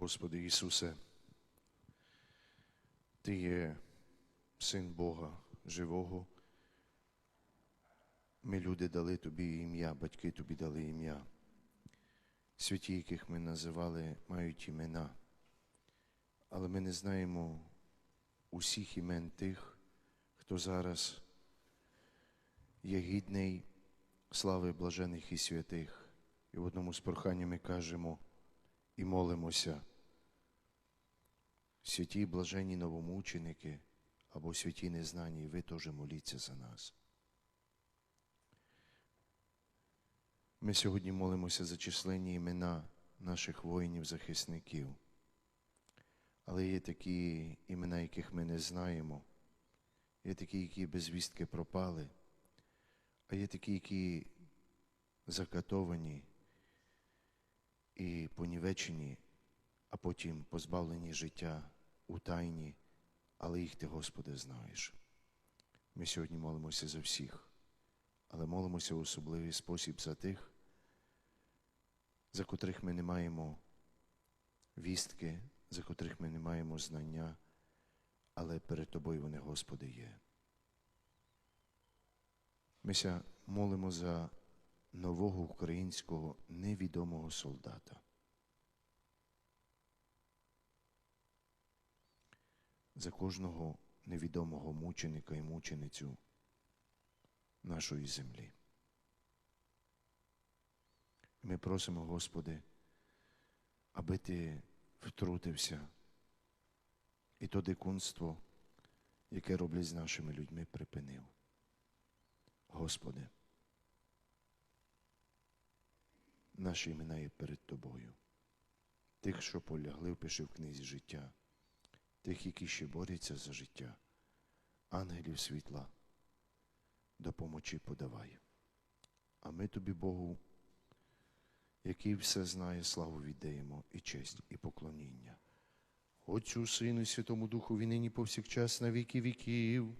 Господи Ісусе, Ти є Син Бога живого. Ми, люди, дали Тобі ім'я, батьки Тобі дали ім'я. Святі, яких ми називали, мають імена. Але ми не знаємо усіх імен тих, хто зараз є гідний слави блажених і святих. І в одному з прохань ми кажемо і молимося. Святі блажені новомученики або святі незнані, ви теж моліться за нас. Ми сьогодні молимося за численні імена наших воїнів-захисників. Але є такі імена, яких ми не знаємо, є такі, які без вістки пропали, а є такі, які закатовані і понівечені, а потім позбавлені життя у тайні, але їх ти, Господи, знаєш. Ми сьогодні молимося за всіх, але молимося в особливий спосіб за тих, за котрих ми не маємо вістки, за котрих ми не маємо знання, але перед Тобою вони, Господи, є. Мися молимо за нового українського невідомого солдата. За кожного невідомого мученика і мученицю нашої землі. Ми просимо, Господи, аби Ти втрутився і то дикунство, яке роблять з нашими людьми, припинив. Господи, наші імена є перед Тобою, тих, що полягли, впиши в книзі життя, тих, які ще борються за життя, ангелів світла, допомочі подавай. А ми тобі, Богу, який все знає, славу віддаємо і честь, і поклоніння. Отцю Сину і Святому Духу, він нині повсякчас на віки віків.